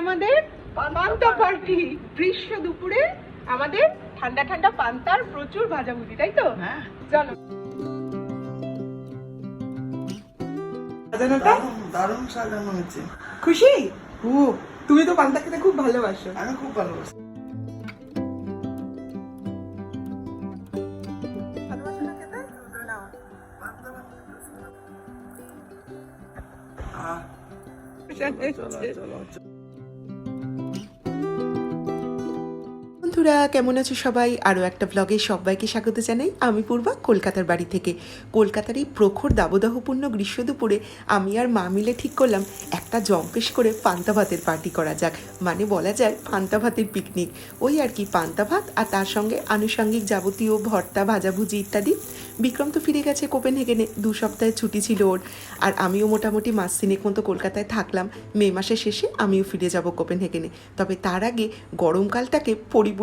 আমাদের পান্তা পার্টি। গ্রীষ্ম দুপুরে আমাদের ঠান্ডা ঠান্ডা পান্তার প্রচুর ভাজাভুজি তাই তো? হ্যাঁ। চলো। সাজানোটা দারুণ দারুণ সাজানো হয়েছে। খুশি? খুব তুমি তো পান্তা খেতে খুব ভালোবাসো। আমি খুব ভালোবাসি। চলো, বন্ধুরা, কেমন আছো সবাই? আরও একটা ব্লগে সবাইকে স্বাগত জানাই। আমি পূর্বা, কলকাতার বাড়ি থেকে। কলকাতার এই প্রখর দাবদাহপূর্ণ গ্রীষ্ম দুপুরে আমি আর মা মিলে ঠিক করলাম একটা জম্পেশ করে পান্তা ভাতের পার্টি করা যাক। মানে বলা যায়, পান্তা ভাতের পিকনিক ওই আর কি, পান্তা ভাত আর তার সঙ্গে আনুষঙ্গিক যাবতীয় ভর্তা, ভাজাভুজি ইত্যাদি। বিক্রম তো ফিরে গেছে কোপেনহেগেনে, দু সপ্তাহের ছুটি ছিল ওর। আর আমিও মোটামুটি মাস তিনেক মতো কলকাতায় থাকলাম। মে মাসের শেষে আমিও ফিরে যাব কোপেনহেগেনে। তবে তার আগে গরমকালটাকে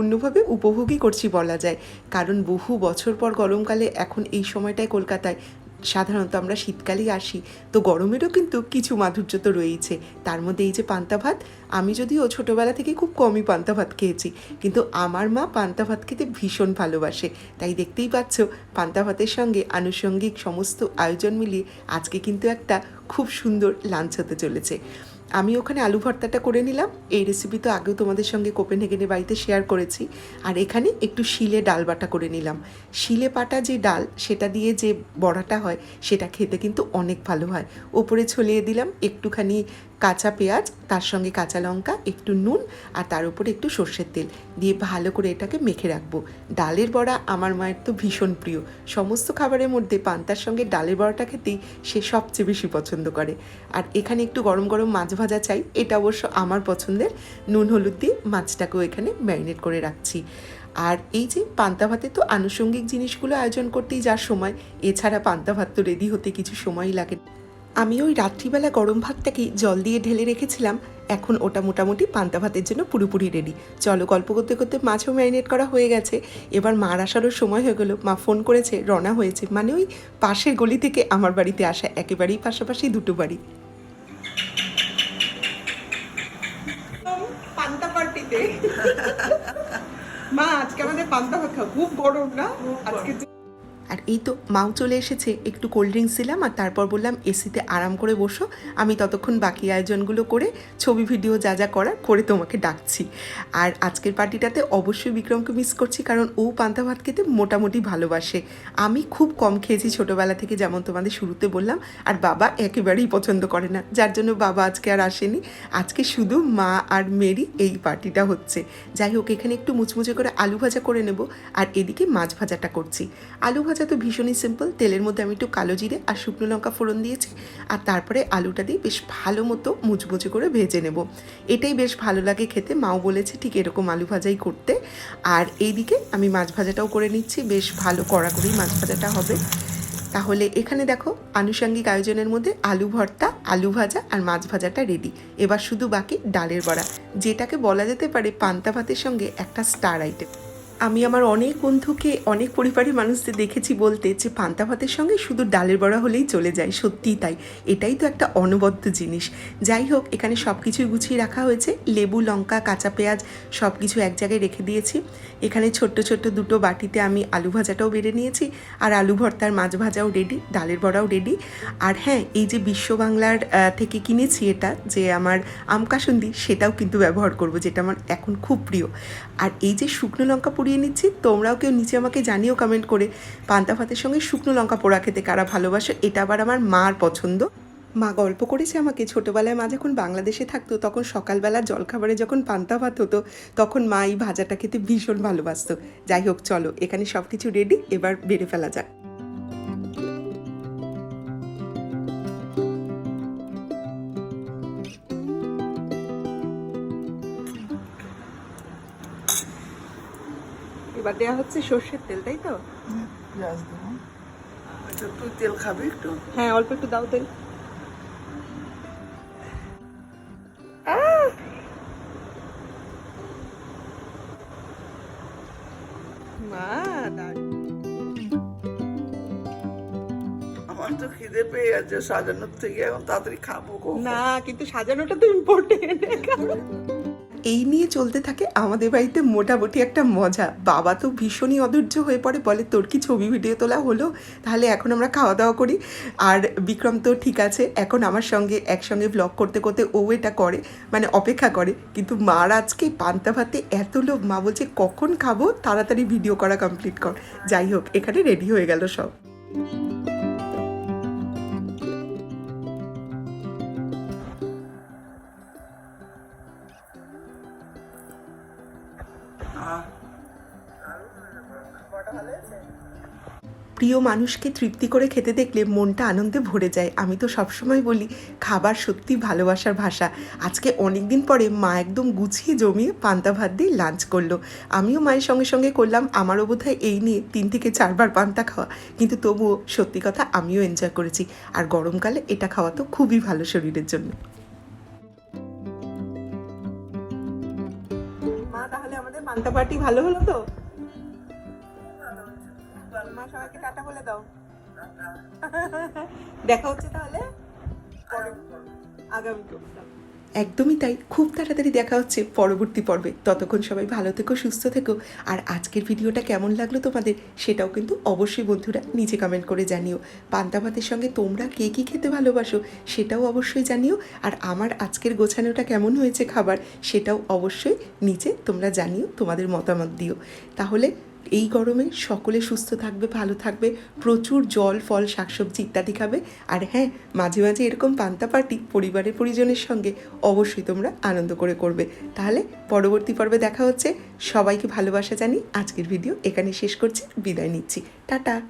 পরিপূর্ণভাবে উপভোগই করছি বলা যায়। কারণ বহু বছর পর গরমকালে এখন এই সময়টায় কলকাতায়, সাধারণত আমরা শীতকালেই আসি, তো গরমেরও কিন্তু কিছু মাধুর্য তো রয়েছে তার মধ্যে এই যে পান্তা ভাত, আমি যদিও ছোটোবেলা থেকে খুব কমই পান্তা ভাত খেয়েছি, কিন্তু আমার মা পান্তা ভাত খেতে ভীষণ ভালোবাসে। তাই দেখতেই পাচ্ছ, পান্তা ভাতের সঙ্গে আনুষঙ্গিক সমস্ত আয়োজন মিলিয়ে আজকে কিন্তু একটা খুব সুন্দর লাঞ্চ হতে চলেছে। আমি ওখানে আলু ভর্তাটা করে নিলাম। এই রেসিপি তো আগেও তোমাদের সঙ্গে কোপেনহেগেনের বাড়িতে শেয়ার করেছি। আর এখানে একটু শিলে ডাল বাটা করে নিলাম। শিলে পাটা যে ডাল, সেটা দিয়ে যে বড়াটা হয়, সেটা খেতে কিন্তু অনেক ভালো হয়। ওপরে ছলিয়ে দিলাম একটুখানি কাঁচা পেঁয়াজ, তার সঙ্গে কাঁচা লঙ্কা, একটু নুন আর তার উপরে একটু সর্ষের তেল দিয়ে ভালো করে এটাকে মেখে রাখব। ডালের বড়া আমার মায়ের তো ভীষণ প্রিয়। সমস্ত খাবারের মধ্যে পান্তার সঙ্গে ডালের বড়াটা খেতেই সে সবচেয়ে বেশি পছন্দ করে। আর এখানে একটু গরম গরম মাছ ভাজা চাই, এটা অবশ্য আমার পছন্দের। নুন, হলুদ দিয়ে মাছটাকেও এখানে ম্যারিনেট করে রাখছি। আর এই যে পান্তা ভাতে তো আনুষঙ্গিক জিনিসগুলো আয়োজন করতেই যার সময়, এছাড়া পান্তা ভাত তো রেডি হতে কিছু সময়ই লাগে আমি ওই রাত্রিবেলা গরম ভাতটাকে জল দিয়ে ঢেলে রেখেছিলাম। এখন ওটা মোটামুটি পান্তা ভাতের জন্য পুরোপুরি রেডি চলো গল্প করতে করতে মাছও ম্যারিনেট করা হয়ে গেছে। এবার মার আসারও সময় হয়ে গেলো। মা ফোন করেছে রনা হয়েছে। মানে ওই পাশের গলি থেকে আমার বাড়িতে আসা। একেবারেই পাশাপাশি দুটো বাড়ি। পান্তা পার্টিতে মা আজকে আমাদের পান্তা ভাত খাও। খুব গরম না? আজকে আর এই তো মাও চলে এসেছে, একটু কোল্ড ড্রিঙ্কস দিলাম আর তারপর বললাম এসিতে আরাম করে বসো। আমি ততক্ষণ বাকি আয়োজনগুলো করে, ছবি ভিডিও যা যা করার করে তোমাকে ডাকছি। আর আজকের পার্টিটাতে অবশ্যই বিক্রমকে মিস করছি কারণ ও পান্তা ভাত খেতে মোটামুটি ভালোবাসে। আমি খুব কম খেয়েছি ছোটোবেলা থেকে যেমন তোমাদের শুরুতে বললাম, আর বাবা একেবারেই পছন্দ করে না। যার জন্য বাবা আজকে আর আসেনি। আজকে শুধু মা আর মেরি এই পার্টিটা হচ্ছে। যাই হোক, এখানে একটু মুচমুচে করে আলু ভাজা করে নেব। আর এদিকে মাছ ভাজাটা করছি। আলু ভাজা তো ভীষণই সিম্পল তেলের মধ্যে আমি একটু কালো জিরে আর শুকনো লঙ্কা ফোড়ন দিয়েছি আর তারপরে আলুটা দিয়ে বেশ ভালো মতো মুচমুচে করে ভেজে নেব। এটাই বেশ ভালো লাগে খেতে, মাও বলেছে ঠিক এরকম আলু ভাজাই করতে। আর এইদিকে আমি মাছ ভাজাটাও করে নিচ্ছি, বেশ ভালো কড়া করেই মাছ ভাজাটা হবে। তাহলে এখানে দেখো আনুষঙ্গিক আয়োজনের মধ্যে আলু ভর্তা, আলু ভাজা আর মাছ ভাজাটা রেডি এবার শুধু বাকি ডালের বড়া। যেটাকে বলা যেতে পারে পান্তা ভাতের সঙ্গে একটা স্টার আইটেম আমি আমার অনেক বন্ধুকে, অনেক পরিবারের মানুষদের দেখেছি বলতে যে পান্তা ভাতের সঙ্গে শুধু ডালের বড়া হলেই চলে যায়। সত্যিই তাই। এটাই তো একটা অনবদ্য জিনিস। যাই হোক, এখানে সব কিছুই গুছিয়ে রাখা হয়েছে। লেবু, লঙ্কা, কাঁচা পেঁয়াজ সব কিছু এক জায়গায় রেখে দিয়েছি। এখানে ছোট্ট ছোট্ট দুটো বাটিতে আমি আলু ভাজাটাও বেড়ে নিয়েছি আর আলু ভর্তার মাছ ভাজাও রেডি ডালের বড়াও রেডি আর হ্যাঁ এই যে বিশ্ব বাংলার থেকে কিনেছি এটা যে আমার আম কাসুন্দি সেটাও কিন্তু ব্যবহার করব যেটা আমার এখন খুব প্রিয়। আর এই যে শুকনো লঙ্কা পুড়িয়ে নিচ্ছি। তোমরাও কেউ নিচে আমাকে জানিও কমেন্ট করে। পান্তা ভাতের সঙ্গে শুকনো লঙ্কা পোড়া খেতে কারা ভালোবাসো, এটা আবার আমার মার পছন্দ। মা গল্প করেছে আমাকে, ছোটোবেলায় মা যখন বাংলাদেশে থাকতো, তখন সকালবেলা জলখাবারে যখন পান্তা ভাত হতো, তখন মা এই ভাজাটা খেতে ভীষণ ভালোবাসতো। যাই হোক, চলো, এখানে সব কিছু রেডি এবার বেড়ে ফেলা যাক। এবার দেওয়া হচ্ছে সর্ষের তেল তাই তো? পেঁয়াজ দেবো। আচ্ছা তুই তেল খাবি একটু? হ্যাঁ অল্প একটু দাও তেল। মা। আমার তো খিদে পেয়ে যাচ্ছে সাজানোর থেকে এখন তাড়াতাড়ি খাব? না কিন্তু সাজানোটা তো ইম্পর্টেন্ট এই নিয়ে চলতে থাকে আমাদের বাড়িতে মোটামুটি একটা মজা। বাবা তো ভীষণই অধৈর্য হয়ে পড়ে, বলে, তোর কি ছবি ভিডিও তোলা হলো? তাহলে এখন আমরা খাওয়া দাওয়া করি। আর বিক্রম তো ঠিক আছে, এখন আমার সঙ্গে, একসঙ্গে ব্লগ করতে করতে ও এটা করে মানে অপেক্ষা করে। কিন্তু মার আজকে পান্তা ভাতে এত লোক মা বলছে, কখন খাব? তাড়াতাড়ি ভিডিও করা কমপ্লিট কর। যাই হোক, এখানে রেডি হয়ে গেল সব। প্রিয় মানুষকে তৃপ্তি করে খেতে দেখলে মনটা আনন্দে ভরে যায়। আমি তো সবসময় বলি, খাবার সত্যি ভালোবাসার ভাষা। আজকে অনেক দিন পরে মা একদম গুছিয়ে জমিয়ে পান্তা ভাত দিয়ে লাঞ্চ করল। আমিও মায়ের সঙ্গে সঙ্গে করলাম, আমারও বোধহয় এই নিয়ে তিন থেকে চারবার পান্তা খাওয়া। কিন্তু তবুও সত্যি কথা, আমিও এনজয় করেছি। আর গরমকালে এটা খাওয়া তো খুবই ভালো শরীরের জন্য। মা, তাহলে আমাদের পান্তা পার্টি ভালো হলো তো? সবাইকে টাটা বলে দাও। দেখা হচ্ছে তাহলে আগামী একদমই তাই। খুব তাড়াতাড়ি দেখা হচ্ছে পরবর্তী পর্বে। ততক্ষণ সবাই ভালো থেকো সুস্থ থেকো। আর আজকের ভিডিওটা কেমন লাগল তোমাদের সেটাও কিন্তু অবশ্যই বন্ধুরা নিচে কমেন্ট করে জানিও। পান্তা ভাতের সঙ্গে তোমরা কে কী খেতে ভালোবাসো সেটাও অবশ্যই জানিও। আর আমার আজকের গোছানোটা কেমন হয়েছে খাবার সেটাও অবশ্যই নিচে তোমরা জানিও তোমাদের মতামত দিও। তাহলে এই গরমে সকলে সুস্থ থাকবে, ভালো থাকবে, প্রচুর জল, ফল, শাকসবজি ইত্যাদি খাবে। আর হ্যাঁ মাঝে মাঝে এরকম পান্তা পার্টি পরিবারের পরিজনের সঙ্গে অবশ্যই তোমরা আনন্দ করে করবে। তাহলে পরবর্তী পর্বে দেখা হচ্ছে। সবাইকে ভালোবাসা জানি আজকের ভিডিও এখানে শেষ করছি। বিদায় নিচ্ছি। টাটা!